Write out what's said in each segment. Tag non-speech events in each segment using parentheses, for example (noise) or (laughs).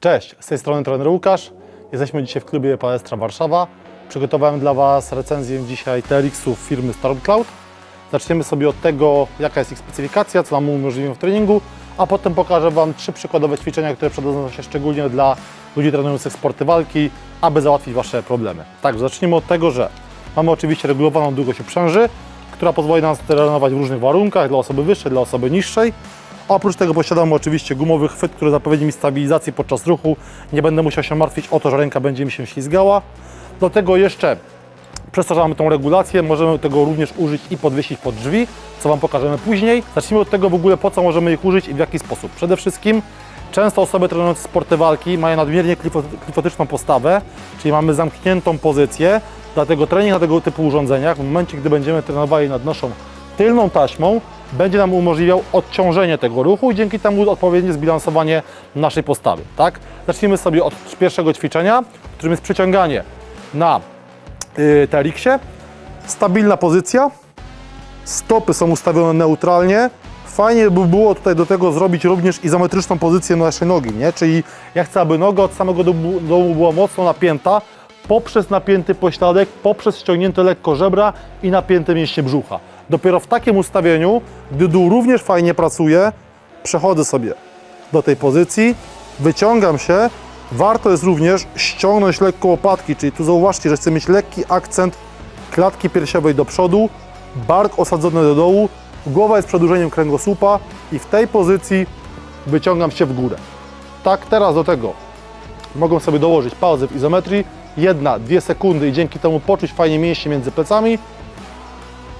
Cześć, z tej strony trener Łukasz. Jesteśmy dzisiaj w klubie Palestra Warszawa. Przygotowałem dla Was recenzję dzisiaj TRX-ów firmy StormCloud. Zaczniemy sobie od tego, jaka jest ich specyfikacja, co nam umożliwią w treningu, a potem pokażę Wam trzy przykładowe ćwiczenia, które przydadzą się szczególnie dla ludzi trenujących sporty walki, aby załatwić Wasze problemy. Tak, zacznijmy od tego, że mamy oczywiście regulowaną długość uprzęży, która pozwoli nam trenować w różnych warunkach, dla osoby wyższej, dla osoby niższej. Oprócz tego posiadamy oczywiście gumowy chwyt, który zapewni mi stabilizację podczas ruchu. Nie będę musiał się martwić o to, że ręka będzie mi się ślizgała. Do tego jeszcze mamy tą regulację, możemy tego również użyć i podwiesić pod drzwi, co Wam pokażemy później. Zacznijmy od tego w ogóle, po co możemy ich użyć i w jaki sposób. Przede wszystkim często osoby trenujące sporty walki mają nadmiernie klifo- klifotyczną postawę, czyli mamy zamkniętą pozycję, dlatego trening na tego typu urządzeniach, w momencie, gdy będziemy trenowali nad naszą tylną taśmą, będzie nam umożliwiał odciążenie tego ruchu i dzięki temu odpowiednie zbilansowanie naszej postawy. Tak? Zacznijmy sobie od pierwszego ćwiczenia, którym jest przyciąganie na yy. Stabilna pozycja, stopy są ustawione neutralnie. Fajnie by było tutaj do tego zrobić również izometryczną pozycję naszej nogi, nie? Czyli ja chcę, aby noga od samego dołu była mocno napięta, poprzez napięty pośladek, poprzez ściągnięte lekko żebra i napięte mięśnie brzucha. Dopiero w takim ustawieniu, gdy dół również fajnie pracuje, przechodzę sobie do tej pozycji, wyciągam się. Warto jest również ściągnąć lekko łopatki, czyli tu zauważcie, że chcę mieć lekki akcent klatki piersiowej do przodu, bark osadzony do dołu, głowa jest przedłużeniem kręgosłupa i w tej pozycji wyciągam się w górę. Tak, teraz do tego mogą sobie dołożyć pauzę w izometrii, jedna, dwie sekundy i dzięki temu poczuć fajnie mięśnie między plecami,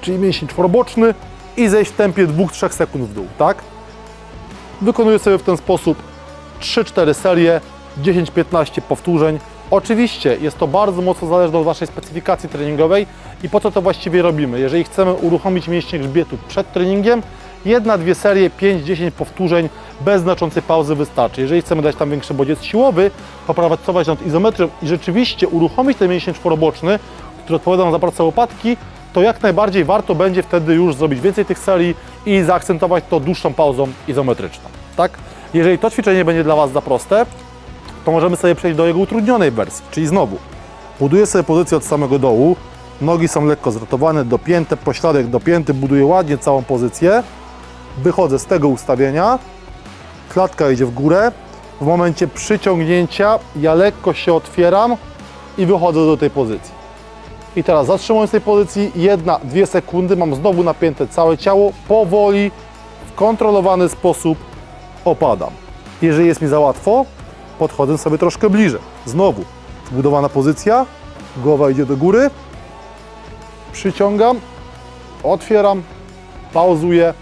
czyli mięsień czworoboczny i zejść w tempie 2-3 sekund w dół, tak? Wykonuję sobie w ten sposób 3-4 serie, 10-15 powtórzeń. Oczywiście jest to bardzo mocno zależne od Waszej specyfikacji treningowej i po co to właściwie robimy. Jeżeli chcemy uruchomić mięśnie grzbietu przed treningiem, jedna, dwie serie, 5-10 powtórzeń bez znaczącej pauzy wystarczy. Jeżeli chcemy dać tam większy bodziec siłowy, popracować nad izometrią i rzeczywiście uruchomić ten mięsień czworoboczny, który odpowiada za pracę łopatki, to jak najbardziej warto będzie wtedy już zrobić więcej tych serii i zaakcentować to dłuższą pauzą izometryczną. Tak? Jeżeli to ćwiczenie będzie dla Was za proste, to możemy sobie przejść do jego utrudnionej wersji, czyli znowu buduję sobie pozycję od samego dołu, nogi są lekko zrotowane, dopięte, pośladek dopięty, buduję ładnie całą pozycję, wychodzę z tego ustawienia, klatka idzie w górę, w momencie przyciągnięcia ja lekko się otwieram i wychodzę do tej pozycji. I teraz zatrzymując tej pozycji, jedna, dwie sekundy, mam znowu napięte całe ciało, powoli, w kontrolowany sposób opadam. Jeżeli jest mi za łatwo, podchodzę sobie troszkę bliżej. Znowu, zbudowana pozycja, głowa idzie do góry, przyciągam, otwieram, pauzuję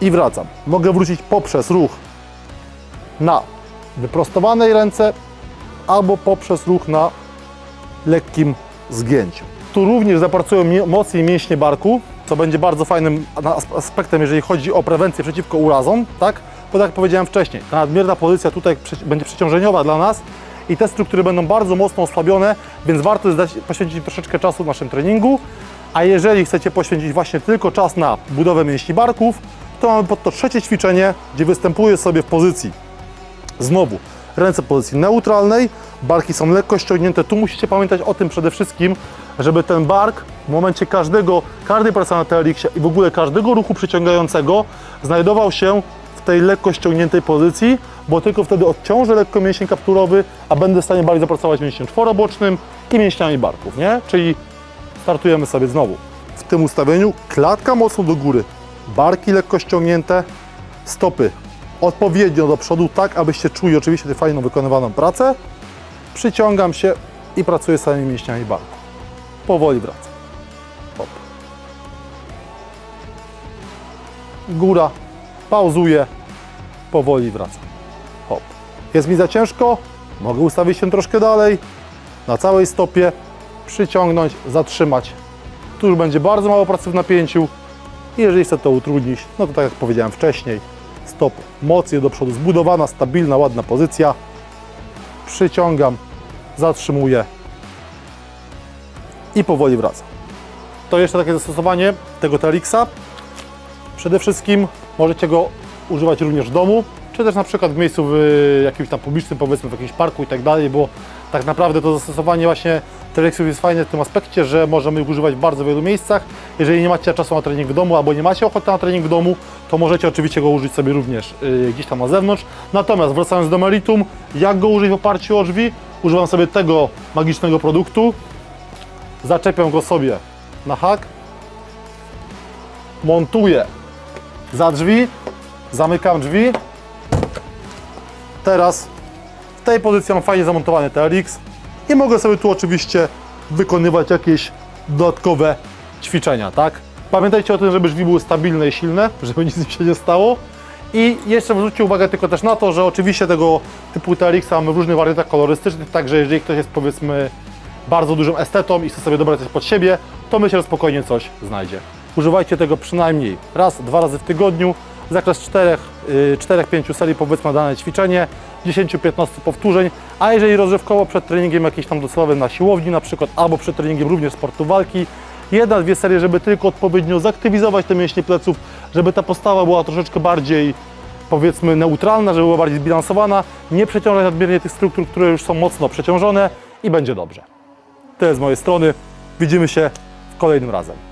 i wracam. Mogę wrócić poprzez ruch na wyprostowanej ręce albo poprzez ruch na lekkim zgięciu. Tu również zapracują mocniej mięśnie barku, co będzie bardzo fajnym as- aspektem, jeżeli chodzi o prewencję przeciwko urazom, tak? Bo tak jak powiedziałem wcześniej, ta nadmierna pozycja tutaj będzie przeciążeniowa dla nas i te struktury będą bardzo mocno osłabione, więc warto jest poświęcić troszeczkę czasu w naszym treningu. A jeżeli chcecie poświęcić właśnie tylko czas na budowę mięśni barków, to mamy pod to trzecie ćwiczenie, gdzie występuję sobie w pozycji Znowu, ręce w pozycji neutralnej, barki są lekko ściągnięte. Tu musicie pamiętać o tym przede wszystkim, żeby ten bark w momencie każdego, każdej pracy na TRX-ie i w ogóle każdego ruchu przyciągającego znajdował się w tej lekko ściągniętej pozycji, bo tylko wtedy odciążę lekko mięsień kapturowy, a będę w stanie bardziej zapracować mięśniem czworobocznym i mięśniami barków, nie? Czyli startujemy sobie znowu. W tym ustawieniu klatka mocno do góry, barki lekko ściągnięte, stopy odpowiednio do przodu, tak abyście czuli oczywiście tę fajną wykonywaną pracę. Przyciągam się i pracuję samymi mięśniami barku. Powoli wracam. Hop. Góra, pauzuję, powoli wracam. Hop. Jest mi za ciężko, mogę ustawić się troszkę dalej, na całej stopie, przyciągnąć, zatrzymać. Tu już będzie bardzo mało pracy w napięciu, i jeżeli chcę to utrudnić, no to tak jak powiedziałem wcześniej, stop mocniej do przodu, zbudowana, stabilna, ładna pozycja. Przyciągam, zatrzymuję i powoli wracam. To jeszcze takie zastosowanie tego TRX-a. Przede wszystkim możecie go używać również w domu. czy też na przykład w miejscu w jakimś tam publicznym, powiedzmy w jakimś parku i tak dalej, bo tak naprawdę to zastosowanie właśnie T-Rexów jest fajne w tym aspekcie, że możemy ich używać w bardzo wielu miejscach. Jeżeli nie macie czasu na trening w domu albo nie macie ochoty na trening w domu, to możecie oczywiście go użyć sobie również y, gdzieś tam na zewnątrz. Natomiast wracając do meritum, jak go użyć w oparciu o drzwi? Używam sobie tego magicznego produktu, zaczepiam go sobie na hak, montuję za drzwi, zamykam drzwi. Teraz w tej pozycji mam fajnie zamontowany TRX i mogę sobie tu oczywiście wykonywać jakieś dodatkowe ćwiczenia, tak? Pamiętajcie o tym, żeby drzwi były stabilne i silne, (laughs) żeby nic się nie stało. I jeszcze zwróćcie uwagę tylko też na to, że oczywiście tego typu TRX mamy w różnych wariantach kolorystycznych, także jeżeli ktoś jest powiedzmy bardzo dużym estetą i chce sobie dobrać coś pod siebie, to myślę, że spokojnie coś znajdzie. Używajcie tego przynajmniej raz, dwa razy w tygodniu, zakres 4-5 serii powiedzmy na dane ćwiczenie, 10-15 powtórzeń, a jeżeli rozrzewkowo przed treningiem jakiś tam docelowy na siłowni na przykład, albo przed treningiem również sportu walki, jedna, dwie serie, żeby tylko odpowiednio zaktywizować te mięśnie pleców, żeby ta postawa była troszeczkę bardziej powiedzmy neutralna, żeby była bardziej zbilansowana, nie przeciążać nadmiernie tych struktur, które już są mocno przeciążone i będzie dobrze. Jest z mojej strony. Widzimy się kolejnym razem.